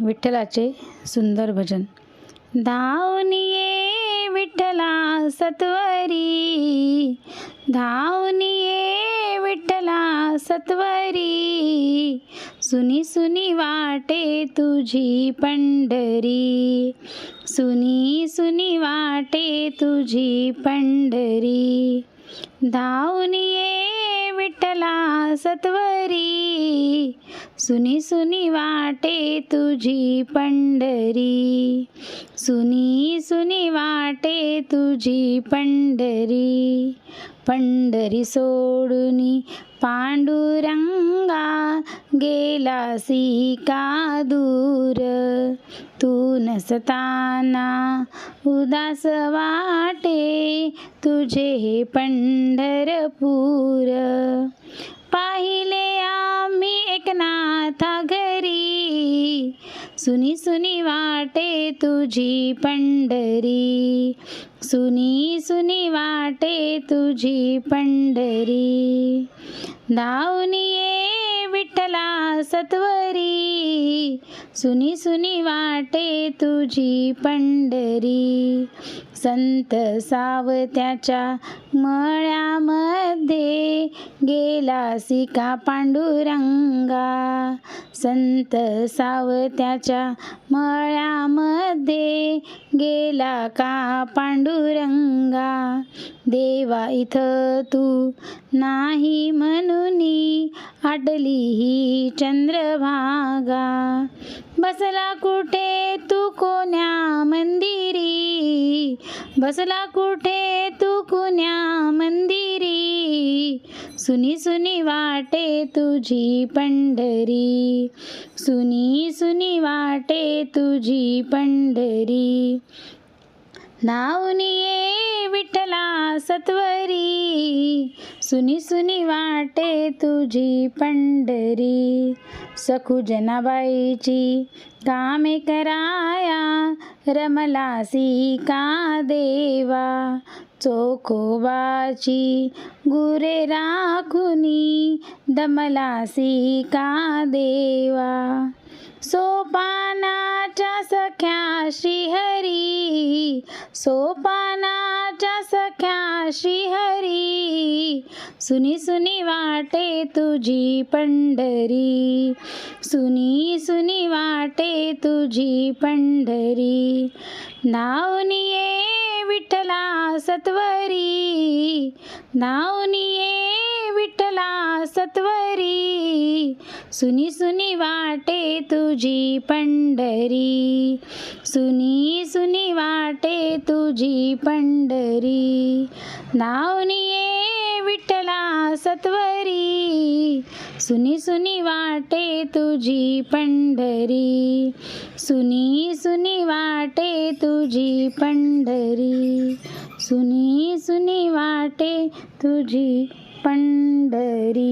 विठ्ठलाचे सुंदर भजन. धावनिये विठ्ठला सत्वरी. धावनिये विठ्ठला सत्वरी. सुनी सुनी वाटे तुझी पंढरी. सुनी सुनी वाटे तुझी पंढरी. धावनिये विठ्ठला सत्वरी. सुनी सुनी वाटे तुझी पंढरी. सुनी सुनी वाटे तुझी पंढरी. पंढरी सोडूनी पांडुरंगा गेलासी का दूर. तू नसताना उदास वाटे तुझे हे पंढरपूर. पाहिले आता घरी. सुनी सुनी वाटे तुझी पंढरी. सुनी सुनी वाटे तुझी पंढरी. धावून ये विठ्ठला सत्वरी. सुनी सुनी वाटे तुझी पंढरी. संत सावत्याच्या मळ्यामध्ये गेलासी का पांडुरंगा. संत सावत्याच्या मळ्यामध्ये गेला का पांडुरंगा? देवा इथं तू नाही म्हणूनी आटली ही चंद्रभागा. बसला कुठे तू कोण्या मंदिरी? बसला कुठे तू कुण्या मंदिरी? सुनी सुनी वाटे तुझी पंढरी. सुनी सुनी वाटे तुझी पंढरी. धावून ये विठ्ठला सत्वरी. सुनी सुनी वाटे तुझी पंढरी. सखू जनाबाईची कामे कराया रमलासी का देवा. चोखोबाची गुरे राखुनी दमलासी का देवा. सोपानाच्या सख्या श्रीहरी सोपाना सख्या श्रीहरी सुनी सुनी वाटे तुझी पंढरी. सुनी सुनी वाटे तुझी पंढरी. नावनिये विठ्ठला सत्वरी. नावनिये विठ्ठला सत्वरी. सुनी सुनी वाटे तुझी पंढरी. सुनी सुनी वाटे तुझी पंढरी. नावून विठ्ठला सत्वरी. सुनी सुनी वाटे तुझी पंढरी. सुनी सुनी वाटे तुझी पंढरी. सुनी सुनी वाटे तुझी पंढरी.